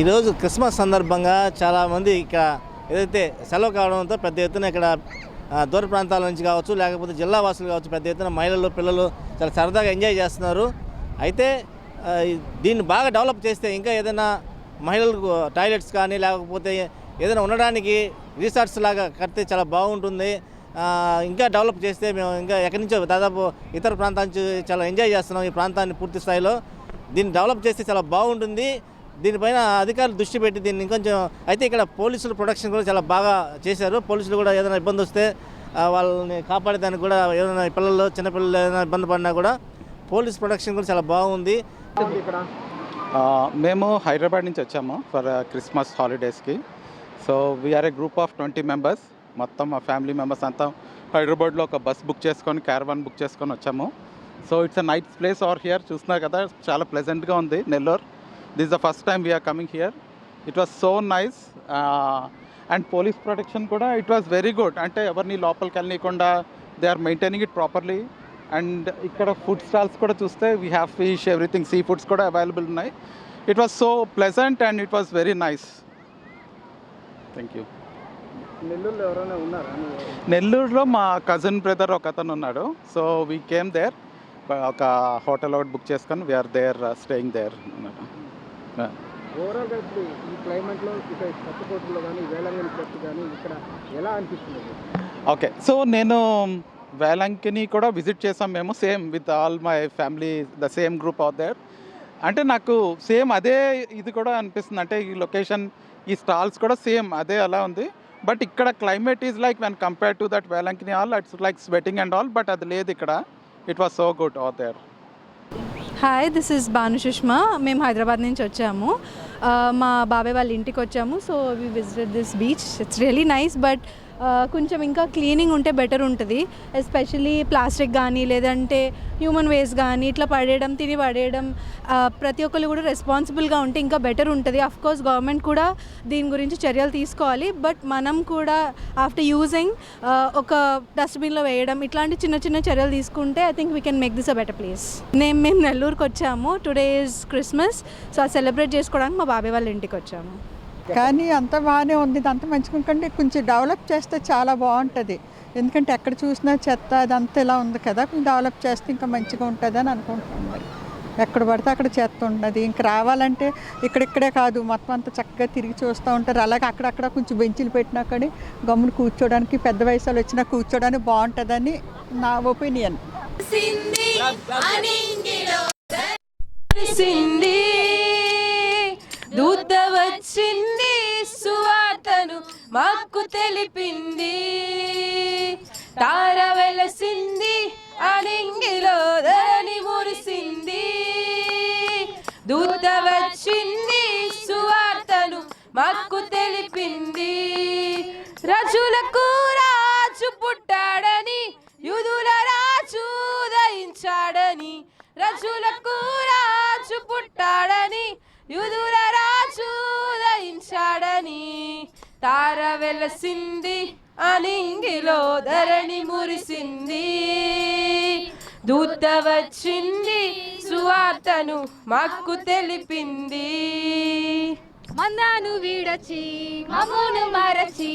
ఈరోజు క్రిస్మస్ సందర్భంగా చాలామంది ఇక్కడ ఏదైతే సెలవు కావడంతో పెద్ద ఎత్తున ఇక్కడ దూర ప్రాంతాల నుంచి కావచ్చు లేకపోతే జిల్లా వాసులు కావచ్చు పెద్ద ఎత్తున మహిళలు పిల్లలు చాలా సరదాగా ఎంజాయ్ చేస్తున్నారు. అయితే దీన్ని బాగా డెవలప్ చేస్తే ఇంకా ఏదైనా మహిళలకు టాయిలెట్స్ కానీ లేకపోతే ఏదైనా ఉండడానికి రిసార్ట్స్ లాగా కడితే చాలా బాగుంటుంది. ఇంకా డెవలప్ చేస్తే మేము ఇంకా ఎక్కడి నుంచో దాదాపు ఇతర ప్రాంతాల నుంచి చాలా ఎంజాయ్ చేస్తున్నాం ఈ ప్రాంతాన్ని పూర్తి స్థాయిలో. దీన్ని డెవలప్ చేస్తే చాలా బాగుంటుంది. దీనిపైన అధికారులు దృష్టి పెట్టి దీన్ని ఇంకొంచెం అయితే ఇక్కడ పోలీసులు ప్రొడక్షన్ కూడా చాలా బాగా చేశారు. పోలీసులు కూడా ఏదైనా ఇబ్బంది వస్తే వాళ్ళని కాపాడేదానికి కూడా ఏదైనా పిల్లలు చిన్నపిల్లలు ఏదైనా ఇబ్బంది పడినా కూడా పోలీస్ ప్రొడక్షన్ కూడా చాలా బాగుంది. మేము హైదరాబాద్ నుంచి వచ్చాము for Christmas హాలిడేస్కి. So we are a group of twenty members మొత్తం మా ఫ్యామిలీ మెంబర్స్ అంతా హైదరాబాద్లో ఒక బస్ బుక్ చేసుకొని క్యారవాన్ బుక్ చేసుకొని వచ్చాము. So it's a night place are here చూస్తున్నారు కదా చాలా ప్లెజెంట్గా ఉంది Nellore. This the first time we are coming here it was so nice and police protection కూడా ఇట్ వాస్ వెరీ గుడ్ అంటే ఎవరిని లోపలికి వెళ్ళనీయకుండా they are maintaining it properly and ఇక్కడ ఫుడ్ స్టాల్స్ కూడా చూస్తే we have fish everything sea foods కూడా available ఉన్నాయి. It was so pleasant and it was very nice thank you నెల్లూరులో ఎవరైనా ఉన్నారా? నెల్లూరులో మా కజిన్ బ్రదర్ ఒక అతను ఉన్నాడు. సో వీ కేమ్ దేర్ ఒక హోటల్ ఒకటి బుక్ చేసుకొని we are there staying there ఓవరాల్గా ఇప్పుడు ఈ క్లైమేట్లో ఇక్కడ కొత్తకోటలో కానీ వేలంగిని చెట్టు కానీ ఇక్కడ ఎలా అనిపిస్తుంది? ఓకే సో నేను వేలంకిని కూడా విజిట్ చేసాం మేము same with all my family the same group out there. అంటే నాకు సేమ్ అదే ఇది కూడా అనిపిస్తుంది అంటే ఈ లొకేషన్ ఈ స్టాల్స్ కూడా సేమ్ అదే అలా ఉంది. బట్ ఇక్కడ climate is like when compare to that Velankanni all it's like sweating and all but అది లేదు ఇక్కడ. It was so good out there. Hi this is Bhanu Sushma మేము హైదరాబాద్ నుంచి వచ్చాము. Uh, మా బాబాయ్ వాళ్ళ ఇంటికి వచ్చాము. So we visited this beach it's really nice but కొంచెం ఇంకా క్లీనింగ్ ఉంటే బెటర్ ఉంటుంది. ఎస్పెషలీ ప్లాస్టిక్ కానీ లేదంటే హ్యూమన్ వేస్ట్ కానీ ఇట్లా పడేయడం తిని పడేయడం ప్రతి ఒక్కరు కూడా రెస్పాన్సిబుల్గా ఉంటే ఇంకా బెటర్ ఉంటుంది. కోర్స్ గవర్నమెంట్ కూడా దీని గురించి చర్యలు తీసుకోవాలి. బట్ మనం కూడా ఆఫ్టర్ యూజింగ్ ఒక డస్ట్బిన్లో వేయడం ఇట్లాంటి చిన్న చిన్న చర్యలు తీసుకుంటే I think we can make this a better place నేను మేము నెల్లూరుకి వచ్చాము today is Christmas so celebrate చేసుకోవడానికి మా బాబాయ్ వాళ్ళ ఇంటికి వచ్చాము. కానీ అంత బాగానే ఉంది. అంత మంచిగా కొంచెం డెవలప్ చేస్తే చాలా బాగుంటుంది. ఎందుకంటే ఎక్కడ చూసినా చెత్త అదంతా ఇలా ఉంది కదా కొంచెం డెవలప్ చేస్తే ఇంకా మంచిగా ఉంటుంది అని అనుకుంటున్నాను మరి. ఎక్కడ పడితే అక్కడ చెత్త ఉన్నది ఇంక రావాలంటే ఇక్కడిక్కడే కాదు మొత్తం అంతా చక్కగా తిరిగి చూస్తూ ఉంటారు. అలాగే అక్కడక్కడ కొంచెం బెంచీలు పెట్టినా కానీ గమ్మున కూర్చోడానికి పెద్ద వయసులో వచ్చినా కూర్చోడానికి బాగుంటుందని నా ఒపీనియన్. సింది దూత వచ్చింది సువార్తను మాకు తెలిపింది. తార వెలసింది అడింగిలో ధరణి మురిసింది. దూత వచ్చింది సువార్తను మాకు తెలిపింది. రజులకు రాజు పుట్టాడని యుధుల రాజు ఉదయించాడని రజులకు రాజు పుట్టాడని యుధుల వెలసింది అనింగిలో ధరణి మురిసింది. దూత వచ్చింది సువార్తను మాకు తెలిపింది. మందాను వీడొచ్చి మమ్మును మరచి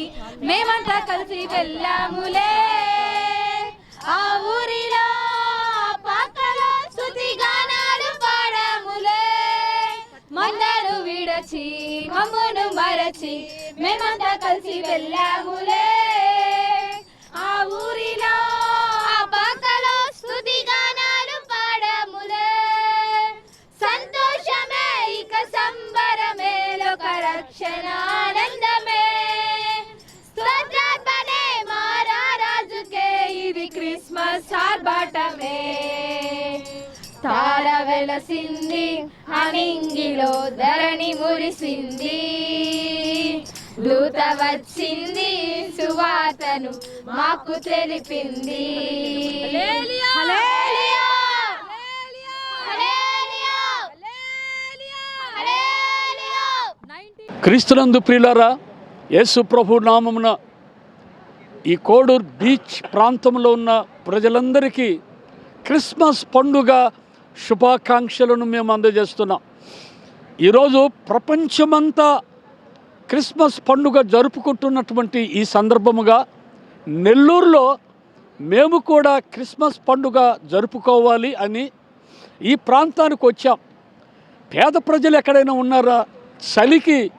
మేమంతా కలిసి వెళ్ళాములే. ఆ ఊరిలో వచ్చి మేమంతా కలిసి వెళ్ళాములే. ఆ ఊరిలో ఆ పక్కలో స్థుతి గానాలు పాడాములే. సంతోషమే ఇక సంబరమే లోక రక్షణ ఆనందమే స్తోత్రార్పణే మారారాజుకే ఇది క్రిస్మస్ ఆర్భాటమే. తార వెలసింది అనింగిలో ధరణి మురిసింది. దూత వచ్చింది సువాతను మాకు తెలిపింది హల్లెలూయా! హల్లెలూయా! హల్లెలూయా! క్రీస్తునందు ప్రియులారా యేసు ప్రభు నామమున ఈ కోడూరు బీచ్ ప్రాంతంలో ఉన్న ప్రజలందరికీ క్రిస్మస్ పండుగ శుభాకాంక్షలను మేము అందజేస్తున్నాం ఈరోజు ప్రపంచమంతా క్రిస్మస్ పండుగ జరుపుకుంటున్నటువంటి ఈ సందర్భముగా నెల్లూరులో మేము కూడా క్రిస్మస్ పండుగ జరుపుకోవాలి అని ఈ ప్రాంతానికి వచ్చాం. పేద ప్రజలు ఎక్కడైనా ఉన్నారా? చలికి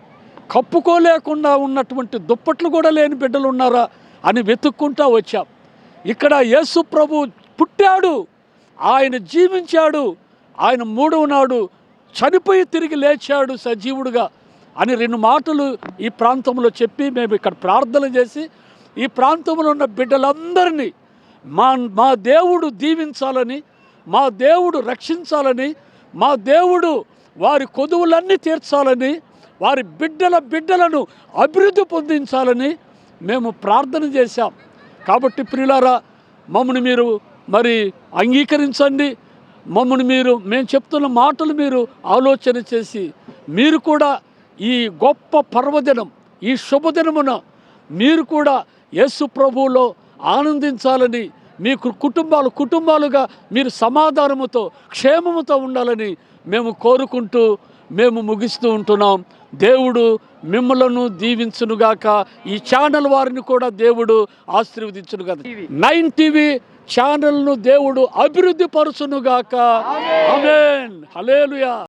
కప్పుకోలేకుండా ఉన్నటువంటి దుప్పట్లు కూడా లేని బిడ్డలు ఉన్నారా? అని వెతుక్కుంటా వచ్చాం. ఇక్కడ యేసు ప్రభు పుట్టాడు ఆయన జీవించాడు ఆయన మూడవ నాడు చనిపోయి తిరిగి లేచాడు సజీవుడుగా. అని రెండు మాటలు ఈ ప్రాంతంలో చెప్పి మేము ఇక్కడ ప్రార్థన చేసి ఈ ప్రాంతంలో ఉన్న బిడ్డలందరినీ మా మా దేవుడు దీవించాలని మా దేవుడు రక్షించాలని మా దేవుడు వారి కొదువులన్నీ తీర్చాలని వారి బిడ్డల బిడ్డలను అభివృద్ధి పొందించాలని మేము ప్రార్థన చేశాం. కాబట్టి ప్రియులారా మమ్మల్ని మీరు మరి అంగీకరించండి. మమ్మల్ని మీరు మేము చెప్తున్న మాటలు మీరు ఆలోచన చేసి మీరు కూడా ఈ గొప్ప పర్వదినం ఈ శుభదినమున మీరు కూడా యేసు ప్రభువులో ఆనందించాలని మీ కు- కుటుంబాలు కుటుంబాలుగా మీరు సమాధానముతో క్షేమముతో ఉండాలని మేము కోరుకుంటూ మేము ముగిస్తూ ఉంటున్నాం. దేవుడు మిమ్మలను దీవించునుగాక. ఈ ఛానల్ వారిని కూడా దేవుడు ఆశీర్వదించునుగాక. నైన్ టీవీ ఛానల్ను దేవుడు అభివృద్ధి పరుచునుగాక. ఆమేన్. హల్లెలూయా.